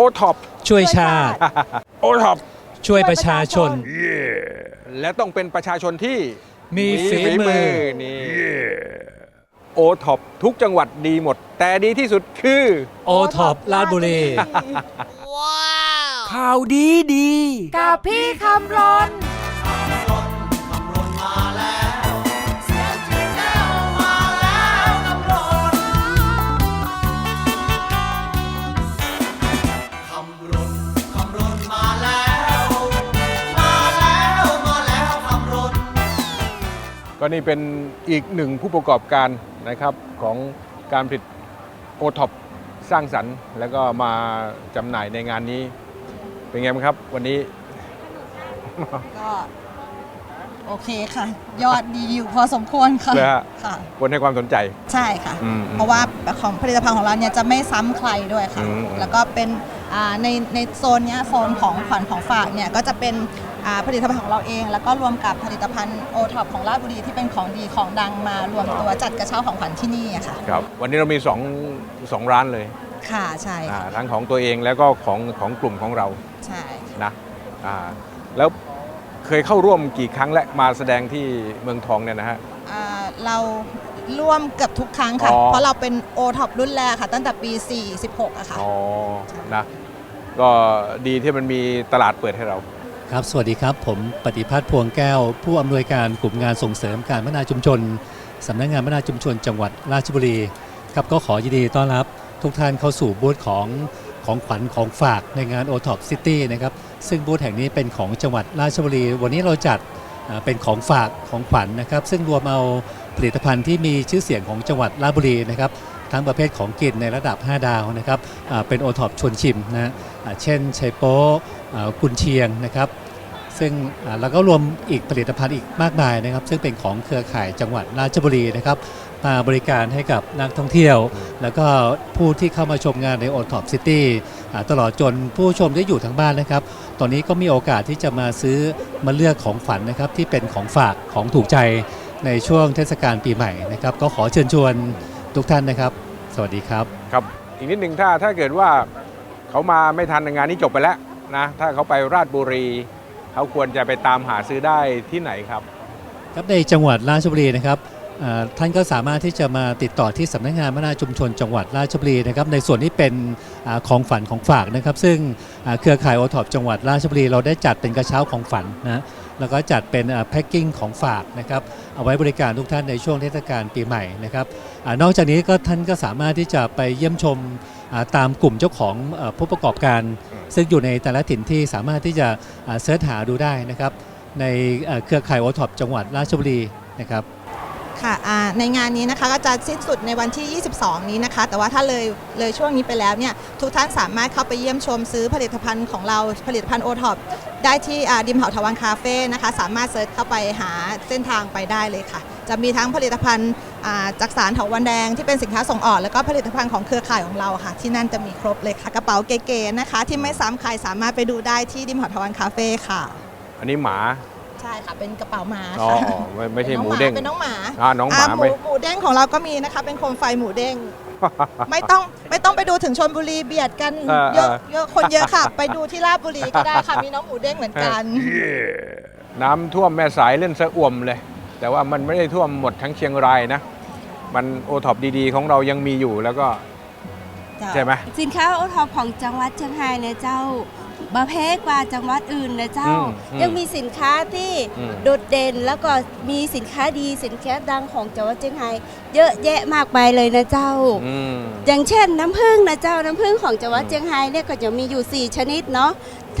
โอท็อปช่วยชาติ โอท็อปช่วยประชาชน และต้องเป็นประชาชนที่มีฝีมือนี่โอท็อปทุกจังหวัดดีหมด แต่ดีที่สุดคือโอท็อปลาดบุรีข่าวดีดี กับพี่คำรน นี่เป็นอีกหนึ่งผู้ประกอบการนะครับของการผลิตโอท็อปสร้างสรรค์ แล้วก็มาจำหน่ายในงานนี้ เป็นไงบ้างครับ วันนี้ ก็โอเคค่ะ ยอดดีอยู่พอสมควรค่ะเลยฮะ ค่ะ คนให้ความสนใจ ใช่ค่ะ อืมเพราะว่าของผลิตภัณฑ์ของเราเนี่ยจะไม่ซ้ำใครด้วยค่ะ อืม แล้วก็เป็นอ่าในในโซนเนี้ยโซนของขวัญของฝากเนี่ยก็จะเป็น อ่าผลิตภัณฑ์ของเราเอง แล้วก็รวมกับผลิตภัณฑ์โอท็อปของราชบุรีที่เป็นของดีของดังมารวมตัวจัดกระเช้าของขวัญที่นี่อะค่ะ ครับวันนี้เรามีสองสองร้านเลยค่ะใช่อ่าค่ะทั้งของตัวเองแล้วก็ของของกลุ่มของเราใช่ นะอ่าแล้วเคยเข้าร่วมกี่ครั้งและมาแสดงที่เมืองทองเนี่ยนะฮะ อ่าเราร่วมเกือบทุกครั้งค่ะ อ๋อ เพราะเราเป็นโอท็อปรุ่นแรกค่ะ ตั้งแต่ปี 46อะค่ะ อ๋อนะก็ดีที่มันมีตลาดเปิดให้เรา ครับ สวัสดีครับ ผมปฏิพัฒน์พวงแก้ว ผู้อำนวยการกลุ่มงานส่งเสริมการพัฒนาชุมชนสำนักงานพัฒนาชุมชน จังหวัดราชบุรีครับก็ขอยินดีต้อนรับทุกท่านเข้าสู่บูธของของขวัญของฝากในงาน o t o p City นะครับซึ่งบูธแห่งนี้เป็นของจังหวัดราชบุรี วันนี้เราจัดเป็นของฝากของขวัญนะครับ ซึ่งรวมเอาผลิตภัณฑ์ที่มีชื่อเสียงของจังหวัดราชบุรีนะครับ ทั้งประเภทของกินในระดับ 5 ดาวนะครับเป็นโอท็อปชวนชิมนะเช่นไชโป๊กุนเชียงนะครับซึ่งอ่าแล้วก็รวมอีกผลิตภัณฑ์อีกมากมายนะครับ ซึ่งเป็นของเครือข่ายจังหวัดราชบุรีนะครับมาบริการให้กับนักท่องเที่ยว แล้วก็ผู้ที่เข้ามาชมงานใน o t o p City อ่าตลอดจนผู้ชมที่อยู่ทางบ้านนะครับ ตอนนี้ก็มีโอกาสที่จะมาซื้อมาเลือกของฝันนะครับ ที่เป็นของฝากของถูกใจในช่วงเทศกาลปีใหม่นะครับ ก็ขอเชิญชวนทุกท่านนะครับ สวัสดีครับ ครับ อีกนิดหนึ่งถ้าถ้าเกิดว่าเขามาไม่ทันงานนี้จบไปแล้วนะ ถ้าเขาไปราชบุรี เขาควรจะไปตามหาซื้อได้ที่ไหนครับ ครับในจังหวัดราชบุรีนะครับอ่า ท่านก็สามารถที่จะมาติดต่อที่สำนักงานพัฒนาชุมชนจังหวัดราชบุรีนะครับในส่วนที่เป็นอของฝันของฝากนะครับ ซึ่งเครือข่ายโอท็อปจังหวัดราชบุรี เราได้จัดเป็นกระเช้าของฝันนะแล้วก็จัดเป็นแพ็กกิ้งของฝากนะครับเอาไว้บริการทุกท่านในช่วงเทศกาลปีใหม่นะครับอนอกจากนี้ก็ท่านก็สามารถที่จะไปเยี่ยมชมตามกลุ่มเจ้าของอผู้ประกอบการ ซึ่งอยู่ในแต่ละถิ่นที่สามารถที่จะเสิร์ชหาดูได้นะครับในเอ่อเครือข่ายโอท็อปจังหวัดราชบุรีนะครับ ค่ะในงานนี้นะคะก็จะสิ้นสุดในวันที่ 22 นี้นะคะ แต่ว่าถ้าเลยเลยช่วงนี้ไปแล้วเนี่ยทุกท่านสามารถเข้าไปเยี่ยมชมซื้อผลิตภัณฑ์ของเราผลิตภัณฑ์โอท็อปได้ที่ดิมเผาทวันคาเฟ่นะคะ สามารถเซิร์ชเข้าไปหาเส้นทางไปได้เลยค่ะ จะมีทั้งผลิตภัณฑ์จากสารเถาวันแดงที่เป็นสินค้าส่งออก แล้วก็ผลิตภัณฑ์ของเครือข่ายของเราค่ะ ที่นั่นจะมีครบเลยค่ะกระเป๋าเก๋ๆนะคะ ที่ไม่ซ้ำใครสามารถไปดูได้ที่ดิมเผาทวันคาเฟ่ค่ะ อันนี้หมา ใช่ค่ะเป็นกระเป๋าม้าอ๋อค่ะไม่ไม่ใช่ป็นหน้มูองเด้งเป็นน้องหมาอ่าน้องหมาหไม่ มูหมูเด้งของเราก็มีนะคะ เป็นโคมไฟหมูเด้ง ไม่ต้องไม่ต้องไปดูถึงชนบุรีเบียดกันเออเยอะเออ เยอะคนเยอะค่ะ ไปดูที่ราชบุรีก็ได้ค่ะมีน้องหมูเด้งเหมือนกันน้ำท่วมแม่สายเล่นสะอ่วมเลย แต่ว่ามันไม่ได้ท่วมหมดทั้งเชียงรายนะ มันโอท็อปดีๆ ของเรายังมีอยู่แล้วก็ใช่ไหม สินค้าโอท็อปของจังหวัดเชียงรายเนี่ยเจ้า บาเพกว่าจังหวัดอื่นนะเจ้า อืมอืมยังมีสินค้าที่อืม โดดเด่นแล้วก็มีสินค้าดีสินค้าดังของจังหวัดเชียงรายเยอะแยะมากมายเลยนะเจ้า อืม อย่างเช่นน้ำผึ้งนะเจ้าน้ำผึ้งของจังหวัดเชียงรายเนี่ยก็จะมีอยู่ 4 ชนิดเนาะ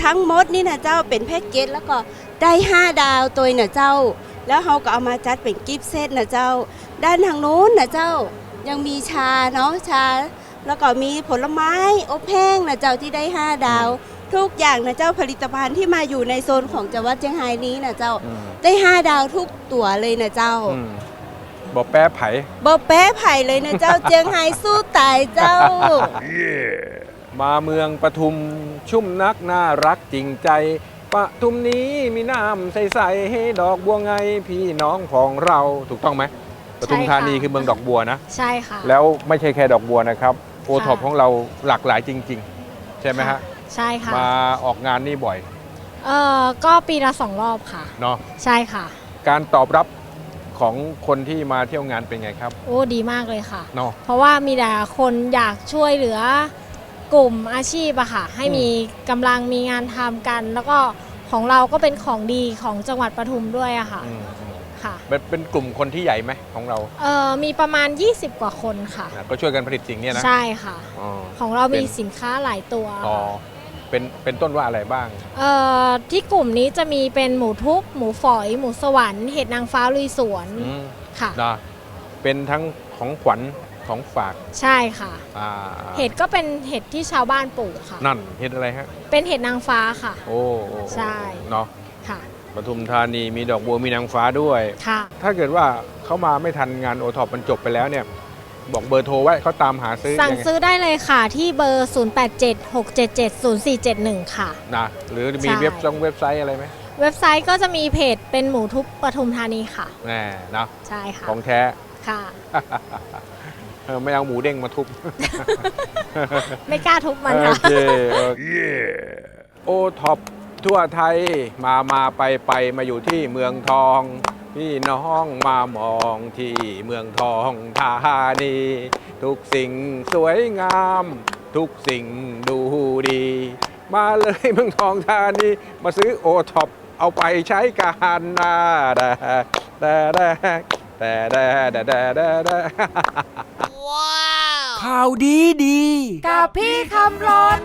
ทั้งหมดนี่นะเจ้าเป็นแพ็กเกจแล้วก็ได้ 5 ดาวตัวนะเจ้า แล้วเราก็เอามาจัดเป็นกิฟต์เซตนะเจ้า ด้านทางนู้นนะเจ้ายังมีชาเนาะชา แล้วก็มีผลไม้อบแห้งนะเจ้าที่ได้ 5 ดาว ทุกอย่างนะเจ้าผลิตภัณฑ์ที่มาอยู่ในโซนของจังหวัดเชียงรายนี้นะเจ้า อืม ได้ 5 ดาวทุกตัวเลยนะเจ้าอืมบอกแป้ไผ่บอแป้ไผ่เลยนะเจ้า เจียงไฮ้สู้ตายเจ้า มาเมืองปทุมชุ่มนักน่ารักจริงใจ ปทุมนี้มีน้ำใสๆให้ดอกบัวไงพี่น้องของเราถูกต้องไหมปทุมธานีคือเมืองดอกบัวนะ ใช่ค่ะ แล้วไม่ใช่แค่ดอกบัวนะครับ โอท็อปค่ะ ของเราหลากหลายจริงใช่ไหมฮะ ใช่ค่ะมาออกงานนี่บ่อยเอ่อก็ปีละสองรอบค่ะ เนาะใช่ค่ะ การตอบรับของคนที่มาเที่ยวงานเป็นไงครับโอ้ดีมากเลยค่ะ เนาะ เพราะว่ามีแต่คนอยากช่วยเหลือกลุ่มอาชีพอะค่ะ ให้อืม มีกำลังมีงานทำกัน แล้วก็ของเราก็เป็นของดีของจังหวัดปทุมด้วยอะค่ะอืมอืมค่ะเป็นเป็นกลุ่มคนที่ใหญ่ไหมของเราเอ่อมีประมาณ 20 กว่าคนค่ะนะก็ช่วยกันผลิตสิ่งเนี้ยนะใช่ค่ะ อ๋อ ของเรามีเป็น สินค้าหลายตัวอ๋อ เป็นเป็นต้นว่าอะไรบ้าง เอ่อที่กลุ่มนี้จะมีเป็นหมูทุบหมูฝอย หมูสวรรค์เห็ดนางฟ้าลุยสวนอืมค่ะ นะเป็นทั้งของขวัญของฝากใช่ค่ะ อ่าเห็ดก็เป็นเห็ดที่ชาวบ้านปลูกค่ะ นั่นเห็ดอะไรฮะ เป็นเห็ดนางฟ้าค่ะ โอ้โอ้ใช่ เนาะค่ะปทุมธานีมีดอกบัวมีนางฟ้าด้วย ค่ะ ถ้าเกิดว่าเขามาไม่ทันงานโอท็อปมันจบไปแล้วเนี่ย บอกเบอร์โทรไว้เขาตามหาซื้อสั่งยังไงซื้อได้เลยค่ะที่เบอร์ 0876770471 ค่ะ นะหรือมีใช่ เว็บซองเว็บไซต์อะไรไหมเว็บไซต์ก็จะมีเพจเป็นหมูทุบปทุมธานีค่ะ แน่นะใช่ค่ะของแท้ ค่ะ เออไม่เอาหมูเด้งมาทุบ ไม่กล้าทุบมันโอค่ะ เคโอเคโอท็อปทั่วไทยมามาไปไปมาอยู่ที่เมืองทอง พี่น้องมามองที่เมืองทองธานี ทุกสิ่งสวยงาม ทุกสิ่งดูดี มาเลยเมืองทองธานี มาซื้อโอท็อปเอาไปใช้การนาแต่แต่แต่แต่แต่แต่แต่ข่าวดีดี กับพี่คำรน